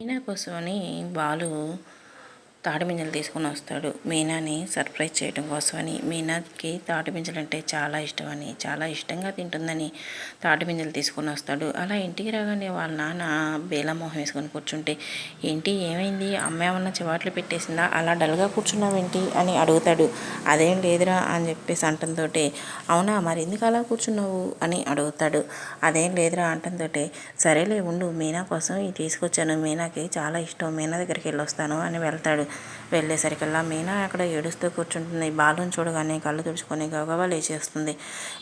మీనా కోసమని బాలు తాటిమింజలు తీసుకొని వస్తాడు. మీనాని సర్ప్రైజ్ చేయడం కోసమని. మీనాకి తాటిమింజలు అంటే చాలా ఇష్టమని. చాలా ఇష్టంగా తింటుందని తాటిమింజలు తీసుకొని వస్తాడు. అలా ఇంటికి రాగానే వాళ్ళ నాన్న బేలమోహం వేసుకొని కూర్చుంటే ఏంటి ఏమైంది? అమ్మ ఏమన్నా చివాట్లు పెట్టేసిందా? అలా డల్గా కూర్చున్నావేంటి? అని అడుగుతాడు. అదేం లేదురా అని చెప్పేసి అంటంతో అవునా మరి ఎందుకు అలా కూర్చున్నావు? అని అడుగుతాడు. అదేం లేదురా అంటంతో సరేలే ఉండు మీనా కోసం ఇది తీసుకొచ్చాను. మీనాకి చాలా ఇష్టం. మీనా దగ్గరికి వెళ్ళొస్తాను అని వెళ్తాడు. వెళ్ళేసరికల్లా మీనా అక్కడ ఏడుస్తూ కూర్చుంటుంది. బాలుని చూడగానే కళ్ళు తుడుచుకొని గబగబా లేచేస్తుంది.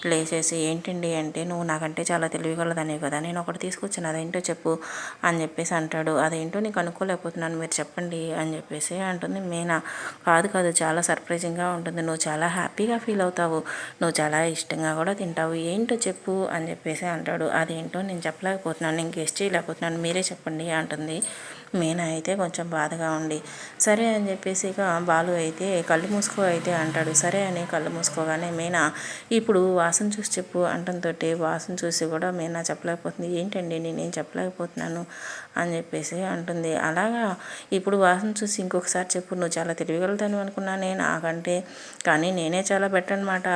లేచేసి ఏంటండి అంటే నువ్వు నాకంటే చాలా తెలివిగలదని కదా నేను ఒకటి తీసుకొచ్చాను అదేంటో చెప్పు అని చెప్పేసి అంటాడు. అదేంటో నీకు అనుకోలేకపోతున్నాను మీరు చెప్పండి అని చెప్పేసి అంటుంది మీనా. కాదు కాదు చాలా సర్ప్రైజింగ్గా ఉంటుంది. నువ్వు చాలా హ్యాపీగా ఫీల్ అవుతావు. నువ్వు చాలా ఇష్టంగా కూడా తింటావు. ఏంటో చెప్పు అని చెప్పేసి అంటాడు. అదేంటో నేను చెప్పలేకపోతున్నాను నేను గెస్ట్ చేయలేకపోతున్నాను మీరే చెప్పండి అంటుంది. మీనా అయితే కొంచెం బాధగా ఉండి సరే అని చెప్పేసి ఇక బాలు అయితే కళ్ళు మూసుకో అయితే అంటాడు. సరే అని కళ్ళు మూసుకోగానే మీనా ఇప్పుడు వాసన చూసి చెప్పు అంటంతో వాసన చూసి కూడా మీనా చెప్పలేకపోతుంది. ఏంటండి నేనేం చెప్పలేకపోతున్నాను అని చెప్పేసి అంటుంది. అలాగా? ఇప్పుడు వాసన చూసి ఇంకొకసారి చెప్పు. నువ్వు చాలా తెలియగలుగుతాను అనుకున్నానే నాకంటే కానీ నేనే చాలా బెటర్ అనమాట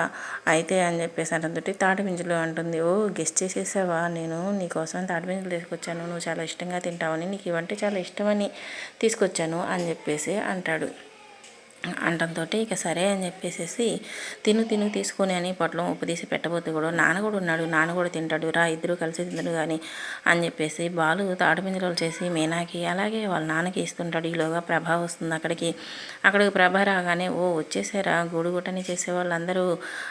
అయితే అని చెప్పేసి అంటుంది తాటిపింజలు అంటుంది. ఓ గెస్ట్ చేసేసావా? నేను నీకోసం తాటిపింజలు తీసుకొచ్చాను. నువ్వు చాలా ఇష్టంగా తింటావని నీకు ఇవంటే చాలా ఇష్టమని తీసుకొచ్చాను అని చెప్పేసి అంటాడు. అంటంతో ఇక సరే అని చెప్పేసి తిను తిను తీసుకొని అని పొట్లం ఉప్పు తీసి పెట్టబోతే కూడా నాన్న కూడా ఉన్నాడు నాన్న కూడా తింటాడు రా ఇద్దరు కలిసి తింటాడు కానీ అని చెప్పేసి బాలు తాడుపింజలు చేసి మీనాకి అలాగే వాళ్ళ నాన్నకి ఇస్తుంటాడు. ఈలోగా ప్రభ వస్తుంది అక్కడికి. అక్కడికి ప్రభ రాగానే ఓ వచ్చేసారా? గూడు గుట్టని చేసే వాళ్ళందరూ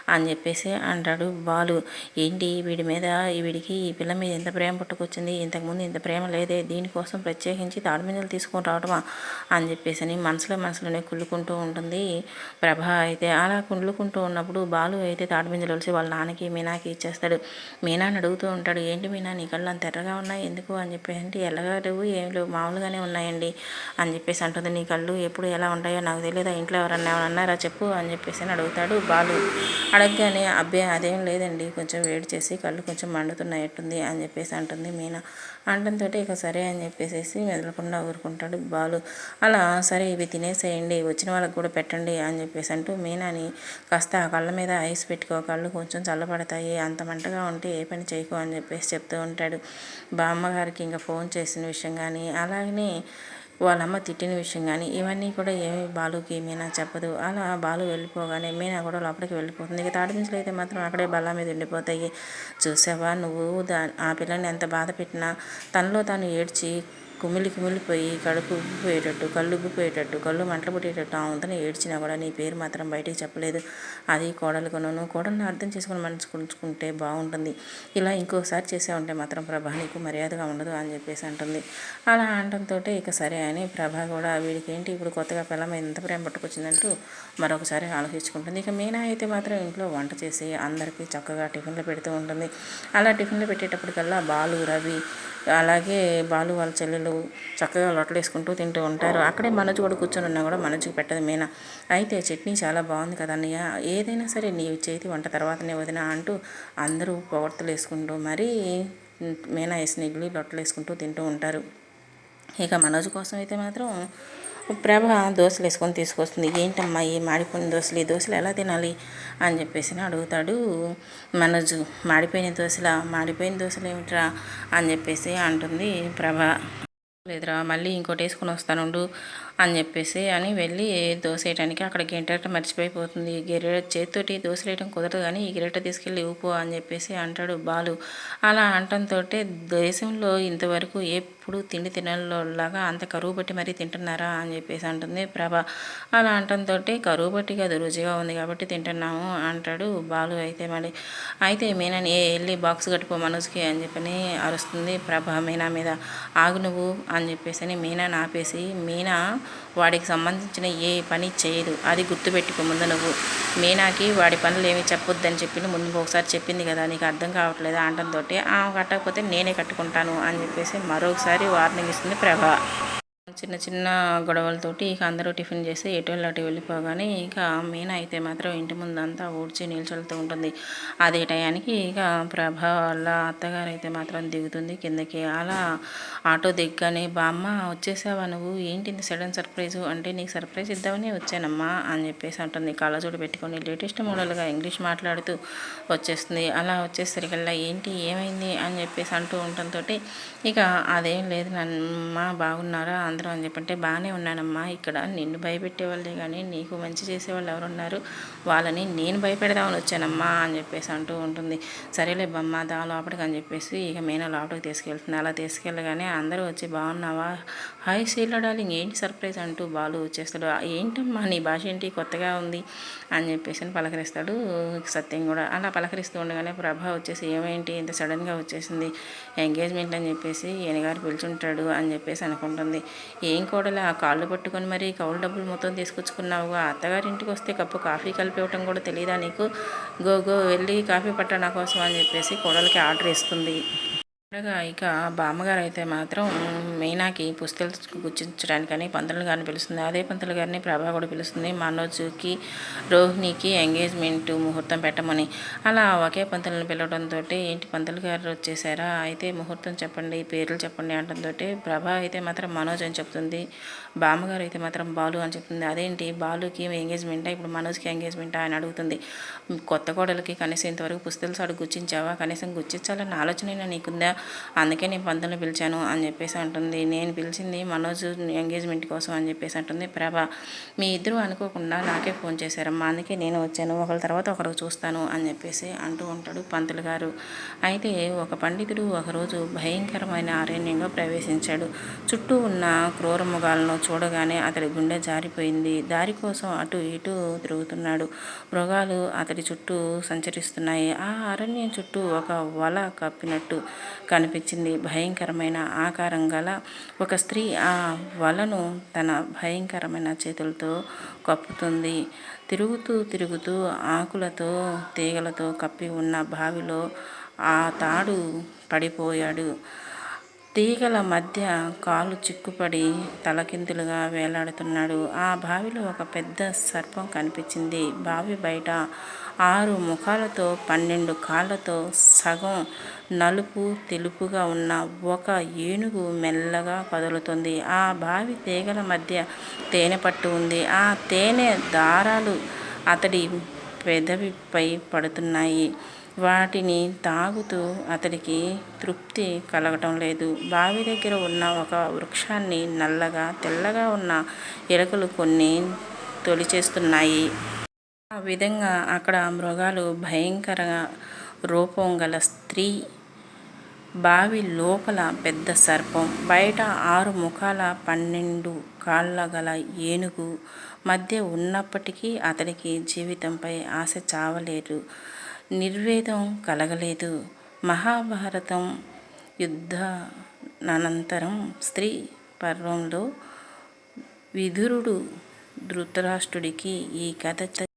అని చెప్పేసి అంటాడు బాలు. ఏంటి? వీడి మీద వీడికి ఈ పిల్ల మీద ఎంత ప్రేమ పుట్టుకొచ్చింది. ఇంతకుముందు ఇంత ప్రేమ లేదే. దీనికోసం ప్రత్యేకించి తాడుపింజలు తీసుకొని రావడమా అని చెప్పేసి మనసులో మనసులోనే కుళ్ళుకుంటూ ఉంటుంది ప్రభ అయితే అలా కుండ్లుకుంటూ ఉన్నప్పుడు బాలు అయితే తాటిమింజలు వలిసి వాళ్ళ నాన్నకి మీనాకి ఇచ్చేస్తాడు. మీనాని అడుగుతూ ఉంటాడు ఏంటి మీనా నీ కళ్ళు అంత ఎర్రగా ఉన్నాయి ఎందుకు? అని చెప్పేసి అంటే ఎల్లగా లేవు ఏం లేవు మామూలుగానే ఉన్నాయండి అని చెప్పేసి అంటుంది. నీ కళ్ళు ఎప్పుడు ఎలా ఉంటాయో నాకు తెలియదు ఇంట్లో ఎవరన్నా ఏమన్నా అన్నారా చెప్పు అని చెప్పేసి అని అడుగుతాడు బాలు. అడగగానే అబ్బాయి అదేం లేదండి కొంచెం వేడి చేసి కళ్ళు కొంచెం మండుతున్నాయట్టుంది అని చెప్పేసి అంటుంది మీనా. అంటంతో ఇక సరే అని చెప్పేసి మెదలకుండా ఊరుకుంటాడు బాలు. అలా సరే ఇవి తినేసేయండి వచ్చిన వాళ్ళకి కూడా పెట్టండి అని చెప్పేసి అంటూ మీనాని కాస్త కళ్ళ మీద ఐస్ పెట్టుకో కళ్ళు కొంచెం చల్లబడతాయి అంత మంటగా ఉంటే ఏ పని చేయకు అని చెప్పేసి చెప్తూ ఉంటాడు. బామ్మగారికి ఇంకా ఫోన్ చేసిన విషయం కానీ అలాగనే వాళ్ళమ్మ తిట్టిన విషయం కానీ ఇవన్నీ కూడా ఏమి బాలుకి మీనా చెప్పదు. అలా బాలు వెళ్ళిపోగానే మీనా కూడా లోపలికి వెళ్ళిపోతుంది. ఇక తాడిపించలు అయితే మాత్రం అక్కడే బల్ల మీద ఉండిపోతాయి. చూసావా నువ్వు దా ఆ పిల్లని ఎంత బాధ పెట్టినా తనలో తాను ఏడ్చి కుమిలి కుమిలిపోయి కడుపు ఉబ్బిపోయేటట్టు కళ్ళు ఉబ్బిపోయేటట్టు కళ్ళు మంటలు పుట్టేటట్టు ఆమెతోనే ఏడ్చినా కూడా నీ పేరు మాత్రం బయటికి చెప్పలేదు. అది కోడలు కొనను కోడల్ని అర్థం చేసుకుని మనసుకుంటే బాగుంటుంది. ఇలా ఇంకోసారి చేసే ఉంటే మాత్రం ప్రభా నీకు మర్యాదగా ఉండదు అని చెప్పేసి అంటుంది. అలా అనడంతో ఇక సరే అని ప్రభా కూడా వీడికి ఏంటి ఇప్పుడు కొత్తగా పిల్లమ ఎంత ప్రేమ పట్టుకొచ్చిందంటూ మరొకసారి ఆలోచించుకుంటుంది. ఇక మీనా అయితే మాత్రం ఇంట్లో వంట చేసి అందరికీ చక్కగా టిఫిన్లు పెడుతూ ఉంటుంది. అలా టిఫిన్లు పెట్టేటప్పటికల్లా బాలు రవి అలాగే బాలు వాళ్ళ చెల్లెలు చక్కగా లొట్టలు వేసుకుంటూ తింటూ ఉంటారు. అక్కడే మనోజ్ కూడా కూర్చొని ఉన్నా కూడా మనోజ్కి పెట్టదు మీనా. అయితే చట్నీ చాలా బాగుంది కదా అన్నయ్య. ఏదైనా సరే నీ చేతి వంట తర్వాతనే వదినా అంటూ అందరూ పొగడ్తలు వేసుకుంటూ మరీ మీనా వేసిన ఇడ్లీ లొట్టలు వేసుకుంటూ తింటూ ఉంటారు. ఇక మనోజ్ కోసం అయితే మాత్రం ప్రభ దోశలు వేసుకొని తీసుకొస్తుంది. ఏంటమ్మా ఈ మాడిపోయిన దోశలు? ఈ దోశలు ఎలా తినాలి? అని చెప్పేసి అడుగుతాడు మనోజు. మాడిపోయిన దోశల? మాడిపోయిన దోశలు ఏమిట్రా అని చెప్పేసి అంటుంది ప్రభ. లేదురా మళ్ళీ ఇంకోటి వేసుకొని వస్తానుండు. అని చెప్పేసి అని వెళ్ళి దోశ వేయడానికి అక్కడ గెంటట మర్చిపోయిపోతుంది గిరెట చేతితోటి దోశ వేయడం కుదరదు కానీ ఈ గిరెట తీసుకెళ్ళి ఊపు అని చెప్పేసి అంటాడు బాలు. అలా అంటంతో దేశంలో ఇంతవరకు ఎప్పుడు తిండి తినలాగా అంత కరువు బట్టి మరీ తింటున్నారా అని చెప్పేసి అంటుంది ప్రభ. అలా అంటంతో కరువు బట్టి కాదు రుచిగా ఉంది కాబట్టి తింటున్నాము అంటాడు బాలు. అయితే మళ్ళీ అయితే మీనాని ఏ వెళ్ళి బాక్స్ కట్టుకో మనసుకి అని చెప్పని అరుస్తుంది ప్రభ మీనా మీద. ఆగు నువ్వు అని చెప్పేసి మీనా ఆపేసి మీనా వాడికి సంబంధించిన ఏ పని చేయదు. అది గుర్తుపెట్టుకో ముందు నువ్వు. మీనాకి వాడి పనులు ఏమి చెప్పొద్దని చెప్పి ముందు ఒకసారి చెప్పింది కదా నీకు అర్థం కావట్లేదు అంటంతో కట్టకపోతే నేనే కట్టుకుంటాను అని చెప్పేసి మరొకసారి వార్నింగ్ ఇస్తుంది ప్రభా. చిన్న చిన్న గొడవలతోటి ఇక అందరూ టిఫిన్ చేసి ఎటు అటు వెళ్ళిపోగానే ఇక మెయిన్ అయితే మాత్రం ఇంటి ముందంతా ఊడ్చి నిల్చొలుతూ ఉంటుంది. అదే టయానికి ఇక ప్రభ వాళ్ళ అత్తగారు అయితే మాత్రం దిగుతుంది కిందకి. అలా ఆటో దిగ్గానే బామ్మ వచ్చేసావా నువ్వు? ఏంటి ఇంత సడన్ సర్ప్రైజు? అంటే నీకు సర్ప్రైజ్ ఇద్దామని వచ్చానమ్మా అని చెప్పేసి అంటుంది. కళ్ళజోడు పెట్టుకొని లేటెస్ట్ మోడల్గా ఇంగ్లీష్ మాట్లాడుతూ వచ్చేస్తుంది. అలా వచ్చేసరికల్లా ఏంటి? ఏమైంది? అని చెప్పేసి అంటూ ఉండటంతో ఇక అదేం లేదు నన్ను బాగున్నారా? అందరూ అని చెప్పంటే బాగానే ఉన్నానమ్మా. ఇక్కడ నిన్ను భయపెట్టేవాళ్ళే కానీ నీకు మంచి చేసేవాళ్ళు ఎవరున్నారు? వాళ్ళని నేను భయపెడదామని వచ్చానమ్మా అని చెప్పేసి అంటూ ఉంటుంది. సరేలే బమ్మ దా లోపలికి అని చెప్పేసి ఇక మీనా లోపలికి తీసుకెళ్తుంది. అలా తీసుకెళ్ళగానే అందరూ వచ్చి బాగున్నావా? హాయ్ శీల డార్లింగ్ ఏంటి సర్ప్రైజ్? అంటూ బాలు వచ్చేస్తాడు. ఏంటమ్మా నీ భాష ఏంటి? కొత్తగా ఉంది అని చెప్పేసి పలకరిస్తాడు సత్యం కూడా. అలా పలకరిస్తూ ఉండగానే ప్రభ వచ్చేసి ఏమేంటి? ఇంత సడన్గా వచ్చేసింది. ఎంగేజ్మెంట్ అని చెప్పేసి ఈయనగారు పిలుచుంటాడు అని చెప్పేసి అనుకుంటుంది. ఏం కోడలు? ఆ కాళ్ళు పట్టుకొని మరి కౌలు డబ్బులు మొత్తం తీసుకొచ్చుకున్నావుగా. అత్తగారింటికి వస్తే కప్పు కాఫీ కలిపివ్వటం కూడా తెలియదా నీకు? గో గో వెళ్ళి కాఫీ పట్ట నా కోసం అని చెప్పేసి కోడలికి ఆర్డర్ ఇస్తుంది. ఇక బామ్మగారు అయితే మాత్రం మీనాకి పుస్తకాలు గుర్తించడానికని పంతులు గారిని పిలుస్తుంది. అదే పంతులు గారిని ప్రభా కూడా పిలుస్తుంది. మనోజ్కి రోహిణికి ఎంగేజ్మెంట్ ముహూర్తం పెట్టమని. అలా ఒకే పంతులను పిలవడంతో ఏంటి పంతులు గారు వచ్చేసారా అయితే ముహూర్తం చెప్పండి పేర్లు చెప్పండి అనడంతో ప్రభా అయితే మాత్రం మనోజ్ అని చెప్తుంది. బామ్మగారు అయితే మాత్రం బాలు అని చెప్తుంది. అదేంటి? బాలుకి ఎంగేజ్మెంటా? ఇప్పుడు మనోజ్కి ఎంగేజ్మెంటా అని అడుగుతుంది. కొత్త కోడలకి కనీసం ఇంతవరకు పుస్తకాలు సాడు గుర్తించావా? కనీసం గుర్తించాలన్న ఆలోచన నీకుందా? అందుకే నేను పంతులను పిలిచాను అని చెప్పేసి అంటుంది నేను పిలిచింది మనోజ్ ఎంగేజ్మెంట్ కోసం అని చెప్పేసి అంటుంది. ప్రభ మీ ఇద్దరు అనుకోకుండా నాకే ఫోన్ చేశారమ్మా అందుకే నేను వచ్చాను ఒకరి తర్వాత ఒకరు చూస్తాను అని చెప్పేసి అంటూ ఉంటాడు పంతులు గారు. అయితే ఒక పండితుడు ఒకరోజు భయంకరమైన అరణ్యంలో ప్రవేశించాడు. చుట్టూ ఉన్న క్రూర మృగాలను చూడగానే అతడి గుండె జారిపోయింది. దారి కోసం అటు ఇటు తిరుగుతున్నాడు. మృగాలు అతడి చుట్టూ సంచరిస్తున్నాయి. ఆ అరణ్యం చుట్టూ ఒక వల కప్పినట్టు కనిపించింది. భయంకరమైన ఆకారం గల ఒక స్త్రీ ఆ వలను తన భయంకరమైన చేతులతో కప్పుతుంది. తిరుగుతూ తిరుగుతూ ఆకులతో తీగలతో కప్పి ఉన్న బావిలో ఆ తాడు పడిపోయాడు. తీగల మధ్య కాలు చిక్కుపడి తలకిందులుగా వేలాడుతున్నాడు. ఆ బావిలో ఒక పెద్ద సర్పం కనిపించింది. బావి బయట ఆరు ముఖాలతో పన్నెండు కాళ్ళతో సగం నలుపు తెలుపుగా ఉన్న ఒక ఏనుగు మెల్లగా కదులుతుంది. ఆ బావి తీగల మధ్య తేనె పట్టు ఉంది. ఆ తేనె దారాలు అతడి పెదవిపై పడుతున్నాయి. వాటిని తాగుతూ అతడికి తృప్తి కలగటం లేదు. బావి దగ్గర ఉన్న ఒక వృక్షాన్ని నల్లగా తెల్లగా ఉన్న ఎలుకలు కొన్ని తొలిచేస్తున్నాయి. ఆ విధంగా అక్కడ మృగాలు భయంకర రూపం గల స్త్రీ బావి లోపల పెద్ద సర్పం. బయట ఆరు ముఖాల పన్నెండు కాళ్ళ గల ఏనుగు మధ్య ఉన్నప్పటికీ అతడికి జీవితంపై ఆశ చావలేదు. నిర్వేదం కలగలేదు. మహాభారతం యుద్ధ అనంతరం స్త్రీ పర్వంలో విదురుడు ధృతరాష్ట్రుడికి ఈ కథ